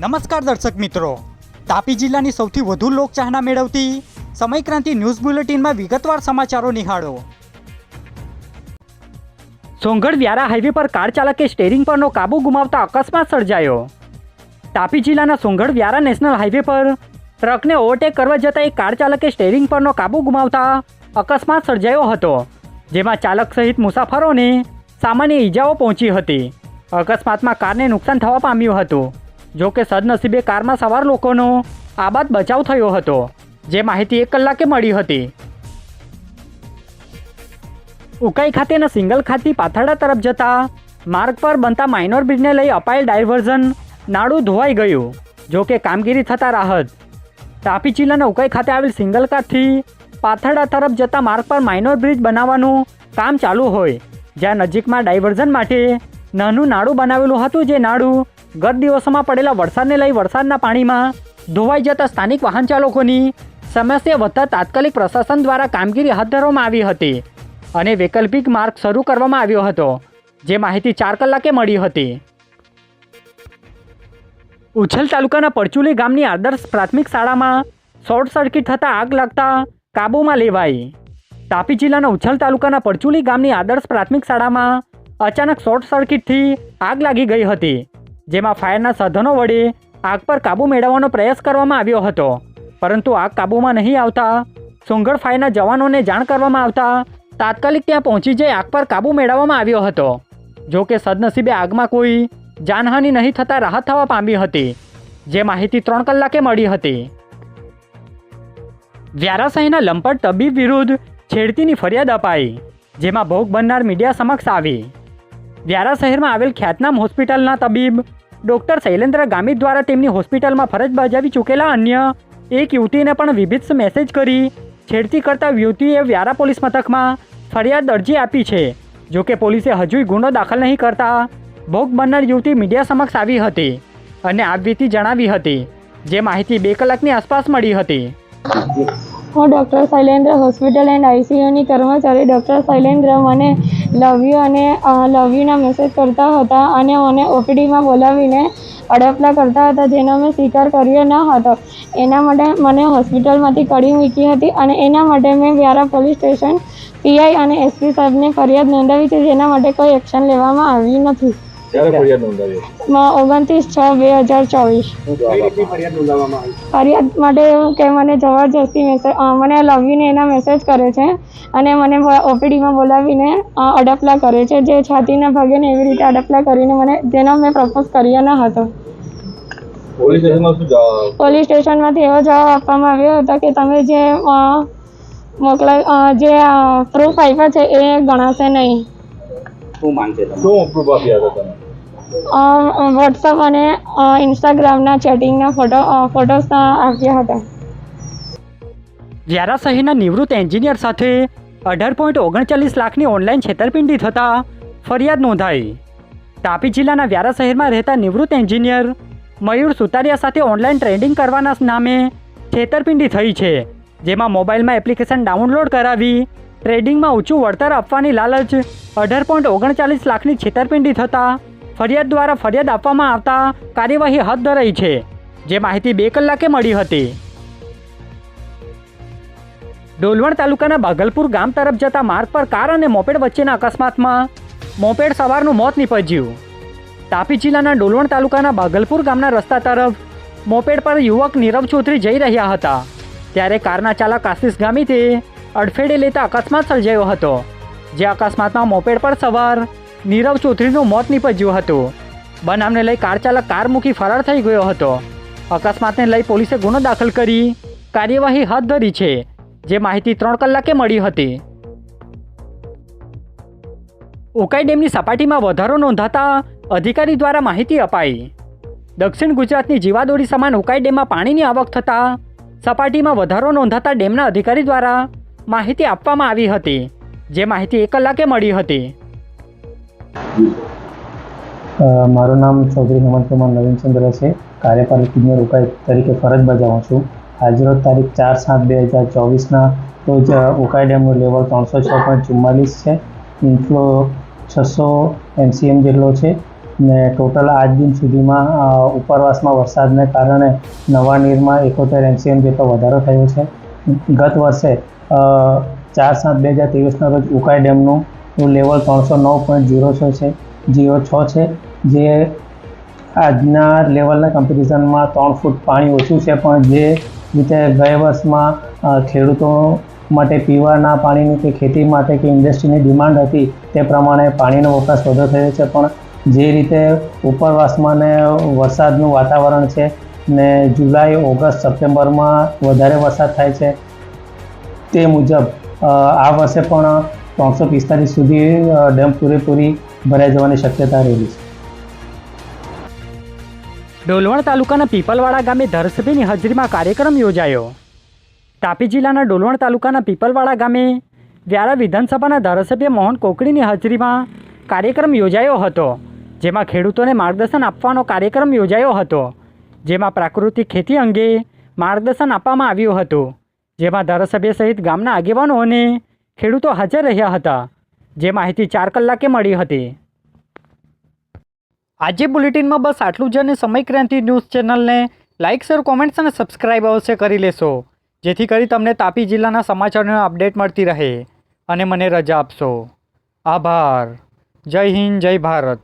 નમસ્કાર દર્શક મિત્રો. તાપી જિલ્લાની સૌથી વધુ લોકચાહના મેળવતી સમયક્રાંતિ ન્યૂઝ બુલેટિનમાં વિગતવાર સમાચારો નિહાળો. સોંગઢ વ્યારા હાઈવે પર કાર ચાલકે સ્ટેરિંગ પરનો કાબુ ગુમાવતા અકસ્માત સર્જાયો. તાપી જિલ્લાના સોંગઢ વ્યારા નેશનલ હાઈવે પર ટ્રકને ઓવરટેક કરવા જતાં એક કાર ચાલકે સ્ટેરિંગ પરનો કાબુ ગુમાવતા અકસ્માત સર્જાયો હતો, જેમાં ચાલક સહિત મુસાફરોને સામાન્ય ઈજાઓ પહોંચી હતી. અકસ્માતમાં કારને નુકસાન થવા પામ્યું હતું. જો કે સદનસીબે કારમાં સવાર લોકોનો આબાદ બચાવ થયો હતો, જે માહિતી એક કલાકે મળી હતી. ઉકાઈ ખાતેના સિંગલ ખાતી પાથરડા તરફ જતા માર્ગ પર બનતા માઇનોર બ્રિજને લઈ અપાયેલ ડાયવર્ઝન નાડું ધોવાઈ ગયું. જો કે કામગીરી થતાં રાહત. તાપી જિલ્લાના ઉકાઈ ખાતે આવેલ સિંગલ કાતથી પાથરડા તરફ જતા માર્ગ પર માઇનોર બ્રિજ બનાવવાનું કામ ચાલુ હોય, જ્યાં નજીકમાં ડાયવર્ઝન માટે નાનું નાડું બનાવેલું હતું, જે નાડું ગત દિવસોમાં પડેલા વરસાદને લઈ વરસાદના પાણીમાં ધોવાઈ જતા સ્થાનિક વાહન ચાલકોની સમસ્યા વધતા તાત્કાલિક પ્રશાસન દ્વારા કામગીરી હાથ ધરવામાં આવી હતી અને વૈકલ્પિક માર્ગ શરૂ કરવામાં આવ્યો હતો, જે માહિતી ચાર કલાકે મળી હતી. ઉછલ તાલુકાના પરચુલી ગામની આદર્શ પ્રાથમિક શાળામાં શોર્ટ સર્કિટ થતાં આગ લાગતા કાબૂમાં લેવાઈ. તાપી જિલ્લાના ઉછલ તાલુકાના પરચુલી ગામની આદર્શ પ્રાથમિક શાળામાં અચાનક શોર્ટ સર્કિટથી આગ લાગી ગઈ હતી. જેમાં ફાયરના સાધનો વડે આગ પર કાબૂ મેળવવાનો પ્રયાસ કરવામાં આવ્યો હતો. પરંતુ આગ કાબૂમાં નહીં આવતા સોંગઢ ફાયરના જવાનોને જાણ કરવામાં આવતા, તાત્કાલિક ત્યાં પહોંચી જઈ આગ પર કાબૂ મેળવવામાં આવ્યો હતો. જો કે સદનસીબે આગમાં કોઈ જાનહાનિ નહીં થતાં રાહત થવા પામી હતી, જે માહિતી ત્રણ કલાકે મળી હતી. વ્યારાશાહીના લંપટ તબીબ વિરુદ્ધ છેડતીની ફરિયાદ અપાઈ, જેમાં ભોગ બનનાર મીડિયા સમક્ષ આવી. વ્યારા શહેરમાં આવેલ ખ્યાતનામ હોસ્પિટલના તબીબ ડૉક્ટર શૈલેન્દ્ર ગામિત દ્વારા તેમની હોસ્પિટલમાં ફરજ બજાવી ચૂકેલા અન્ય એક યુવતીને પણ વિભિત્સ મેસેજ કરી છેડતી કરતા યુવતીએ વ્યારા પોલીસ મથકમાં ફરિયાદ અરજી આપી છે. જો કે પોલીસે હજુય ગુનો દાખલ નહીં કરતા ભોગ બનનાર યુવતી મીડિયા સમક્ષ આવી હતી અને આપવીતી જણાવી હતી. જે માહિતી બે કલાકની આસપાસ મળી હતી. હું ડૉક્ટર શૈલેન્દ્ર હોસ્પિટલ એન્ડ આઈસીયુની કર્મચારી ડૉક્ટર શૈલેન્દ્ર, મને લવ યુ અને લવ યુના મેસેજ કરતા હતા અને મને ઓપીડીમાં બોલાવીને અડપલા કરતા હતા જેનો મેં સ્વીકાર કર્યો ન હતો. એના માટે મને હોસ્પિટલમાંથી કડી મૂકી હતી અને એના માટે મેં વ્યારા પોલીસ સ્ટેશન પીઆઈ અને એસપી સાહેબને ફરિયાદ નોંધાવી છે જેના માટે કોઈ એક્શન લેવામાં આવ્યું નથી. ક્યારે ફરિયાદ નોંધાવી મ- ઓગણત્રીસ છ બે હજાર ચોવીસ. ફરિયાદ નોંધાવવામાં આવી? ફરિયાદ માટે એવું કે મને જબરજસ્તી મેસેજ મને લવીને એના મેસેજ કરે છે અને મને ઓપીડીમાં બોલાવીને અડપલા કરે છે. જે છાતીના ભાગે ને એવી રીતે અડપલા કરીને મને જેનો મેં પ્રપોઝ કર્યો ન હતો. પોલીસ શું સ્ટેશનમાંથી એવો જવાબ આપવામાં આવ્યો હતો કે તમે જે મોકલા જે પ્રૂફ આપ્યા છે એ ગણાશે નહીં. શું પ્રૂફ આપ્યા હતા તમે? વોટ્સઅપ અને ઇન્સ્ટાગ્રામના ચેટિંગના ફોટો ફોટોસ આપ્યા હતા. વ્યારા શહેરના નિવૃત્ત એન્જિનિયર સાથે અઢાર પોઈન્ટ ઓગણચાલીસ લાખની ઓનલાઈન છેતરપિંડી થતાં ફરિયાદ નોંધાઈ. તાપી જિલ્લાના વ્યારા શહેરમાં રહેતા નિવૃત્ત એન્જિનિયર મયુર સુતારિયા સાથે ઓનલાઈન ટ્રેડિંગ કરવાના નામે છેતરપિંડી થઈ છે, જેમાં મોબાઈલમાં એપ્લિકેશન ડાઉનલોડ કરાવી ટ્રેડિંગમાં ઊંચું વળતર આપવાની લાલચ અઢાર પોઈન્ટ ઓગણચાલીસ લાખની છેતરપિંડી થતાં ફરિયાદ દ્વારા ફરિયાદ આપવામાં આવતા કાર્યવાહી હાથ ધરાઈ છે. જે માહિતી બે કલાકે મળી હતી. ડોલવણ તાલુકાના બાગલપુર ગામ તરફ જતા માર્ગ પર કાર અને મોપેડ વચ્ચેના અકસ્માતમાં મોપેડ સવારનું મોત નીપજ્યું. તાપી જિલ્લાના ડોલવણ તાલુકાના બાગલપુર ગામના રસ્તા તરફ મોપેડ પર યુવક નીરવ ચૌધરી જઈ રહ્યા હતા. ત્યારે કારના ચાલક આશિષ ગામીથી અડફેડે લેતા અકસ્માત સર્જાયો હતો. જે અકસ્માતમાં મોપેડ પર સવાર નીરવ ચૌધરીનું મોત નીપજ્યું હતું. બનાવને લઈ કાર ચાલક કાર મૂકી ફરાર થઈ ગયો હતો. અકસ્માતને લઈ પોલીસે ગુનો દાખલ કરી કાર્યવાહી હાથ ધરી છે, જે માહિતી ત્રણ કલાકે મળી હતી. ઉકાઈ ડેમની સપાટીમાં વધારો નોંધાતા અધિકારી દ્વારા માહિતી અપાઈ. દક્ષિણ ગુજરાતની જીવાદોરી સમાન ઉકાઈ ડેમમાં પાણીની આવક થતાં સપાટીમાં વધારો નોંધાતા ડેમના અધિકારી દ્વારા માહિતી આપવામાં આવી હતી, જે માહિતી એક કલાકે મળી હતી. મારું નામ ચૌધરી હેમંતકુમાર નવીનચંદ્ર છે. કાર્યપાલક ઇજનેર ઉકાઈ તરીકે ફરજ બજાવું છું. આજરોજ તારીખ ચાર સાત બે હજાર ચોવીસના રોજ ઉકાઈ ડેમનું લેવલ ત્રણસો છ પોઈન્ટ ચુમ્માલીસ છે. ઇન્ફ્લો છસો એમસીએમ જેટલો છે. ને ટોટલ આજ દિન સુધીમાં ઉપરવાસમાં વરસાદને કારણે નવા નીરમાં એકોતેર એમસીએમ જેટલો વધારો થયો છે. ગત વર્ષે ચાર સાત બે હજાર ત્રેવીસના રોજ ઉકાઈ ડેમનું લેવલ ત્રણસો નવ પોઈન્ટ ઝીરો છ છે? જીરો છ છે. જે આજના લેવલના કમ્પિટિશનમાં ત્રણ ફૂટ પાણી ઓછું છે, પણ જે રીતે ગયા વર્ષમાં ખેડૂતો માટે પીવાના પાણીની કે ખેતી માટે કે ઇન્ડસ્ટ્રીની ડિમાન્ડ હતી, તે પ્રમાણે પાણીનો વપરાશ વધુ થયો છે. પણ જે રીતે ઉપરવાસમાં ને વરસાદનું વાતાવરણ છે ને જુલાઈ, ઓગસ્ટ, સપ્ટેમ્બરમાં વધારે વરસાદ થાય છે, તે મુજબ આ વર્ષે પણ ત્રણસો પિસ્તાલીસ સુધી ડેમ પૂરેપૂરી ભરાઈ જવાની શક્યતા રહેલી છે. ડોલવણ તાલુકાના પીપલવાડા ગામે ધારાસભ્યની હાજરીમાં કાર્યક્રમ યોજાયો. તાપી જિલ્લાના ડોલવણ તાલુકાના પીપલવાડા ગામે વ્યારા વિધાનસભાના ધારાસભ્ય મોહન કોકડીની હાજરીમાં કાર્યક્રમ યોજાયો હતો, જેમાં ખેડૂતોને માર્ગદર્શન આપવાનો કાર્યક્રમ યોજાયો હતો, જેમાં પ્રાકૃતિક ખેતી અંગે માર્ગદર્શન આપવામાં આવ્યું હતું, જેમાં ધારાસભ્ય સહિત ગામના આગેવાનો અને ખેડૂતો હાજર રહ્યા હતા, જે માહિતી ચાર કલાકે મળી હતી. આજે બુલેટિનમાં બસ આટલું જ અને સમય ક્રાંતિ ન્યૂઝ ચેનલને લાઇક શેર, કોમેન્ટ્સ અને સબસ્ક્રાઇબ અવશ્ય કરી લેશો, જેથી કરી તમને તાપી જિલ્લાના સમાચારનો અપડેટ મળતી રહે અને મને રજા આપશો. આભાર. જય હિન્દ, જય ભારત.